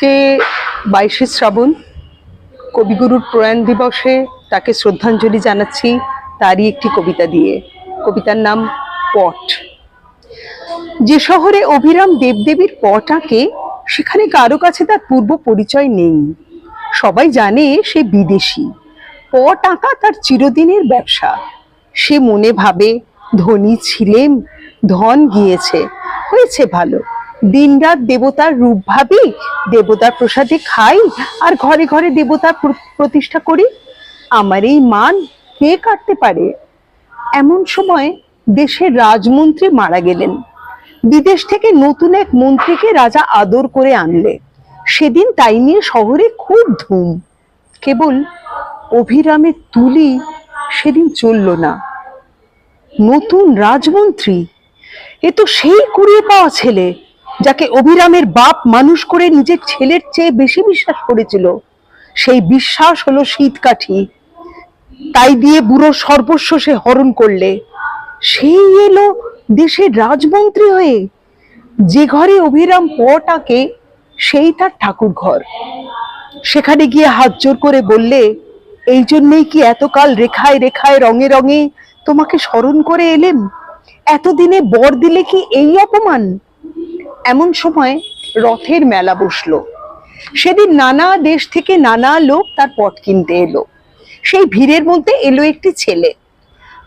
আজকে বাইশে শ্রাবণ, কবিগুরুর প্রয়াণ দিবসে তাকে শ্রদ্ধাঞ্জলি জানাচ্ছি তারই একটি কবিতা দিয়ে। কবিতার নাম পট। যে শহরে অভিরাম দেবদেবীর পট আঁকে, সেখানে কারও কাছে তার পূর্ব পরিচয় নেই। সবাই জানে সে বিদেশি। পট আঁকা তার চিরদিনের ব্যবসা। সে মনে ভাবে, ধনী ছিলেম, ধন গিয়েছে, হয়েছে ভালো। দিনরাত দেবতার রূপ ভাবি, দেবতার প্রসাদে খাই, আর ঘরে ঘরে দেবতার প্রতিষ্ঠা করি। আমার এই মান কে কাটতে পারে? এমন সময় দেশের রাজমন্ত্রী মারা গেলেন। বিদেশ থেকে নতুন এক মন্ত্রীকে রাজা আদর করে আনলে। সেদিন তাই নিয়ে শহরে খুব ধুম। কেবল অভিরামের তুলি সেদিন চলল না। নতুন রাজমন্ত্রী? এ তো সেই কুড়িয়ে পাওয়া ছেলে। যাকে অভিরামের বাপ মানুষ করে নিজের ছেলের চেয়ে বেশি বিশ্বাস করেছিল, সেই বিশ্বাস হলো শীতকাঠি। তাই দিয়ে বুড়ো সর্বস্ব সে হরণ করলে। সেই এলো দেশের রাজমন্ত্রী হয়ে। যে ঘরে অভিরাম পটাকে সেই তার ঠাকুর ঘর সেখানে গিয়ে হাত জোর করে বললে, এই জন্যেই কি এতকাল রেখায় রেখায় রঙে রঙে তোমাকে স্মরণ করে এলেম? এতদিনে বর দিলে কি এই অপমান? এমন সময় রথের মেলা বসল। সেদিন নানা দেশ থেকে নানা লোক তার পট কিনতে এলো। সেই ভিড়ের মধ্যে এলো একটি ছেলে।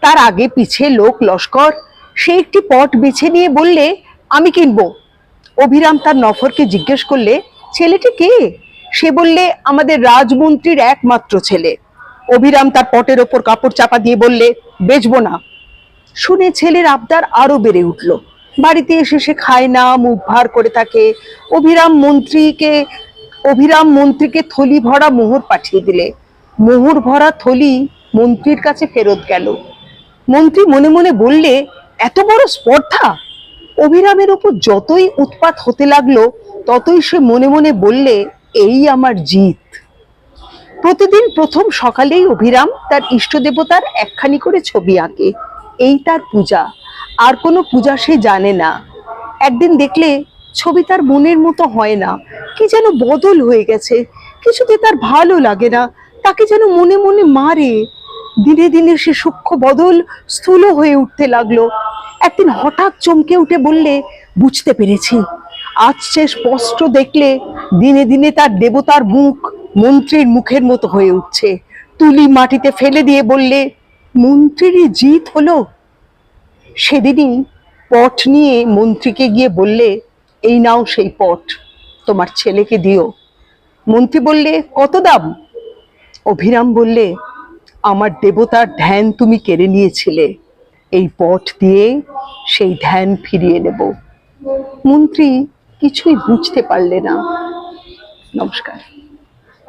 তার আগে পিছে লোক লস্কর, সে একটি পট বেছে নিয়ে বললে, আমি কিনবো। অভিরাম তার নফরকে জিজ্ঞেস করলে, ছেলেটি কে? সে বললে, আমাদের রাজমন্ত্রীর একমাত্র ছেলে। অভিরাম তার পটের ওপর কাপড় চাপা দিয়ে বললে, বেচবো না। শুনে ছেলের আবদার আরও বেড়ে উঠল। বাড়িতে এসে সে খায় না, মুখ ভার করে থাকে। অভিরাম মন্ত্রীকে অভিরাম মন্ত্রীকে থলি ভরা মোহর পাঠিয়ে দিলে। মোহর ভরা থলি মন্ত্রীর কাছে ফেরত গেল। মন্ত্রী মনে মনে বললে, এত বড় স্পর্ধা? অভিরামের ওপর যতই উৎপাত হতে লাগল, ততই সে মনে মনে বললে, এই আমার জিত। প্রতিদিন প্রথম সকালেই অভিরাম তার ইষ্ট দেবতার একখানি করে ছবি আঁকে। এই তার পূজা। আর কোনো পূজা সে জানে না। একদিন দেখলে ছবি তার মনের মতো হয় না। কি যেন বদল হয়ে গেছে। কিছুতে তার ভালো লাগে না। তাকে যেন মনে মনে মারে। দিনে দিনে সে সূক্ষ্ম বদল স্থূল হয়ে উঠতে লাগল। একদিন হঠাৎ চমকে উঠে বললে, বুঝতে পেরেছি। আজ সে স্পষ্ট দেখলে দিনে দিনে তার দেবতার মুখ মন্ত্রীর মুখের মতো হয়ে উঠছে। তুলি মাটিতে ফেলে দিয়ে বললে, মন্ত্রীরই জিত হলো? সেদিনই পট নিয়ে মন্ত্রীকে গিয়ে বললে, এই নাও সেই পট তোমার ছেলেকে দিও। মন্ত্রী বললে, কত দাম? অভিরাম বললে, আমার দেবতার ধ্যান তুমি কেড়ে নিয়েছিলে, এই পট দিয়ে সেই ধ্যান ফিরিয়ে নেব। মন্ত্রী কিছুই বুঝতে পারলে না। নমস্কার।